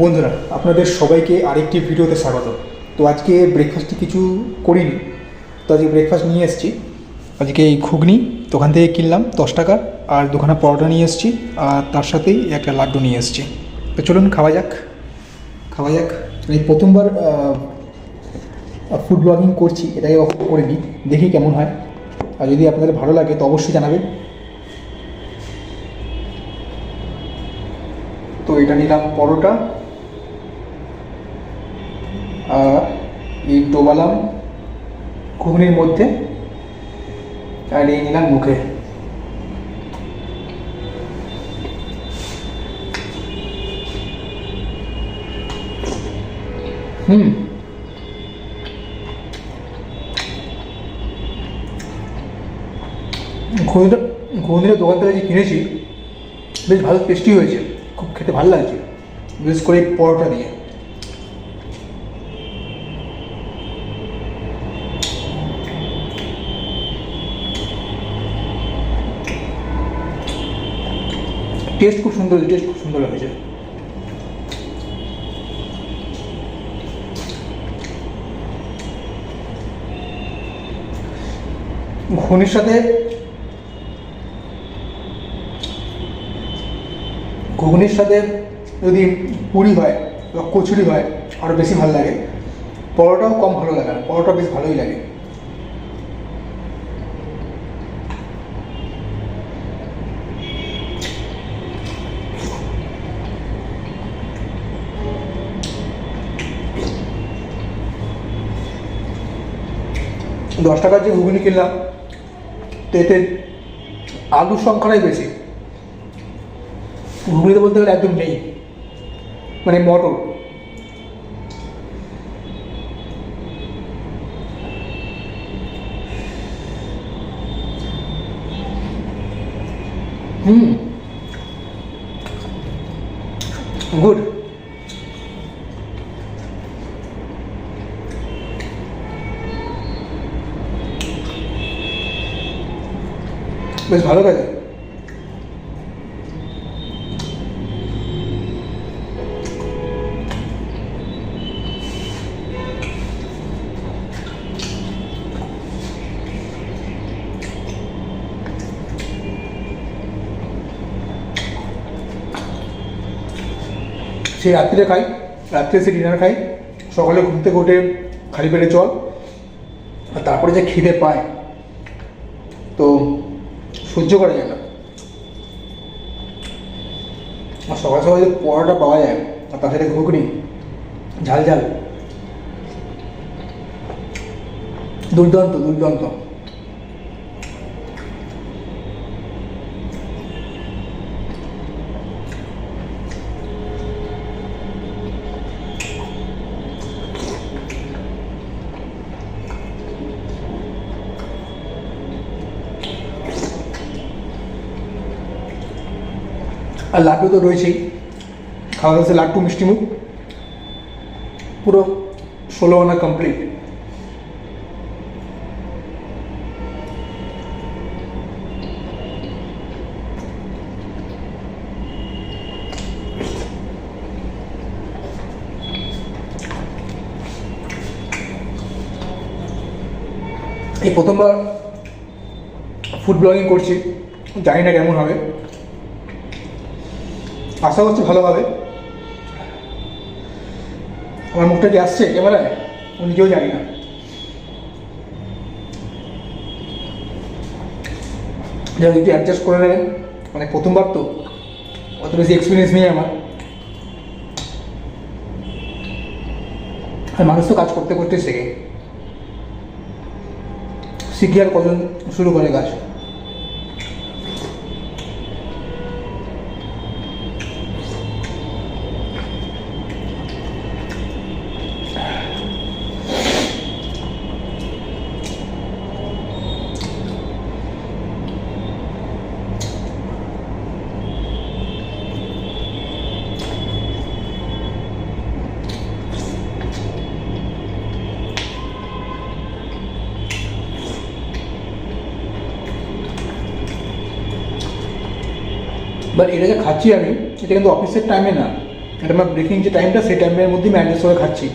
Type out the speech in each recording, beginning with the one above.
বন্ধুরা, আপনাদের সবাইকে আরেকটি ভিডিওতে স্বাগত। তো আজকে ব্রেকফাস্টে কিছু করিনি। তো আজকে ব্রেকফাস্ট নিয়ে এসেছি। আজকে এই ঘুগনি, দোকান থেকে কিনলাম দশ টাকার আর দুখানা পরোটা নিয়ে এসেছি, আর তার সাথেই একটা লাড্ডু নিয়ে এসেছি। তো চলুন খাওয়া যাক। খাওয়া যাক। এই প্রথমবার ফুড ব্লগিং করছি, এটাই করিনি। দেখি কেমন হয়। আর যদি আপনাদের ভালো লাগে, তো অবশ্যই জানাবেন। তো এটা নিলাম পরোটা। এই ডোবালাম ঘুগনির মধ্যে আর এই নিলাম মুখে। হুম। ঘুগনিটা ঘুগনিটা দোকান থেকে যে কিনেছি, বেশ ভালো টেস্টি হয়েছে, খুব খেতে ভালো লাগছে, বিশেষ করে পরোটা দিয়ে। টেস্ট খুব সুন্দর টেস্ট খুব সুন্দর হয়েছে। ঘুগনির সাথে ঘুগনির সাথে যদি পুরি হয় বা কচুরি হয় আরও বেশি ভালো লাগে। পরোটাও কম ভালো লাগে না, পরোটা বেশ ভালোই লাগে। দশ টাকার যে ঘুগনি কিনলাম এতে আলুর সংখ্যাটাই বেশি। ঘুগনিতে বলতে গেলে একদম নেই। মানে মটর। হুম। বেশ ভালো লাগে। সে রাত্রিরে খাই, রাত্রে সে ডিনার খাই, সকালে ঘুম থেকে উঠে খালি পেটে চল, আর তারপরে যে খিদে পায়, তো সহ্য করা যায় না। আর সকাল সকাল যে পরোটা পাওয়া যায়, আর তার সাথে ঘুগনি, ঝাল ঝাল, দুর্দান্ত দুর্দান্ত। আর লাড্ডু তো রয়েছেই। খাওয়া দাওয়া লাড্ডু, মিষ্টি মুখ। পুরো ষোলো আনা কমপ্লিট এই প্রথমবার ফুড ব্লগিং করছি। জানি না কেমন হবে। আশা করছি ভালো হবে আমার মুখটা কি আসছে ক্যামেরায়? আমি নিজেও জানি না। যারা একটু অ্যাডজাস্ট করে নেবেন। মানে প্রথমবার তো। অত বেশি এক্সপিরিয়েন্স নেই আমার। আর মানুষ তো কাজ করতে করতে শেখে। শিখে আর কজন শুরু করে কাজ? বাট এটা যে খাচ্ছি আমি এটা কিন্তু অফিসের টাইমে না। এটা আমার ব্রেকিং যে টাইমটা সেই টাইমের মধ্যেই আমি করে খাচ্ছি।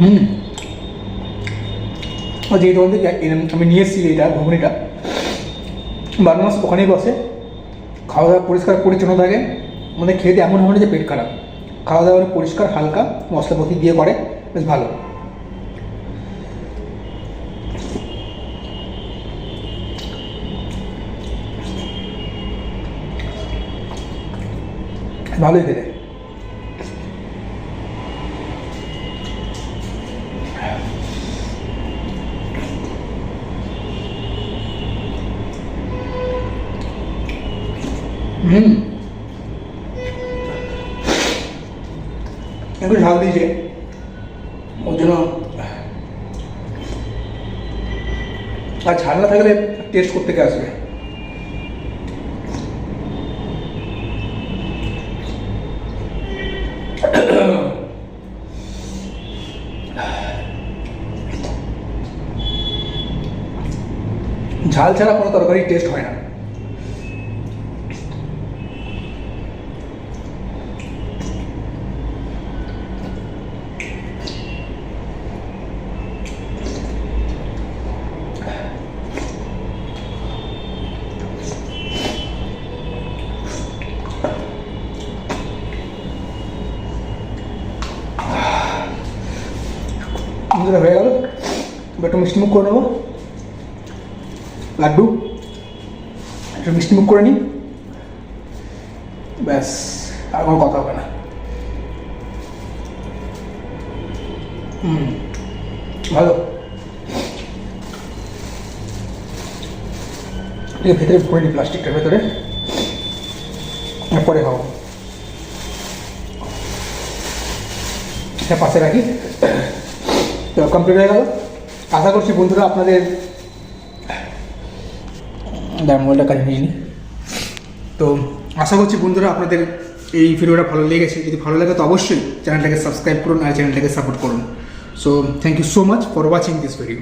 হুম। আর যেহেতু আমাদের আমি নিয়ে এসেছি এটা ঘুগনিটা বারো মাস ওখানেই বসে খাওয়া দাওয়া পরিষ্কার পরিচ্ছন্ন থাকে। আমাদের খেতে এমন হয় যে পেট খারাপ। খাওয়া দাওয়া পরিষ্কার, হালকা, মশলাপাতি দিয়ে করে, বেশ ভালো। ভালোই খেতে। হুম। একটু ঝাল দিয়েছে। ওর জন্য আর ঝাল না থাকলে টেস্ট করতে কে আসবে? ঝাল ছাড়া কোনো তরকারি টেস্ট হয় না। যেটা হয়ে গেল। একটু মিষ্টি মুখ করে নেব। লাড্ডু। একটু মিষ্টি মুখ করে নিই। ব্যাস, আর কোনো কথা হবে না। হুম, ভালো। এর ভেতরে ভরে নিই প্লাস্টিকটার ভেতরে। পরে খাব। এটা পাশে রাখি। তো কমপ্লিট হয়ে গেল। আশা করছি বন্ধুরা আপনাদের মোবাইলটা কাজ নিয়ে নিই তো আশা করছি বন্ধুরা আপনাদের এই ভিডিওটা ভালো লেগেছে। যদি ভালো লাগে তো অবশ্যই চ্যানেলটাকে সাবস্ক্রাইব করুন আর চ্যানেলটাকে সাপোর্ট করুন। So thank you so much for watching this video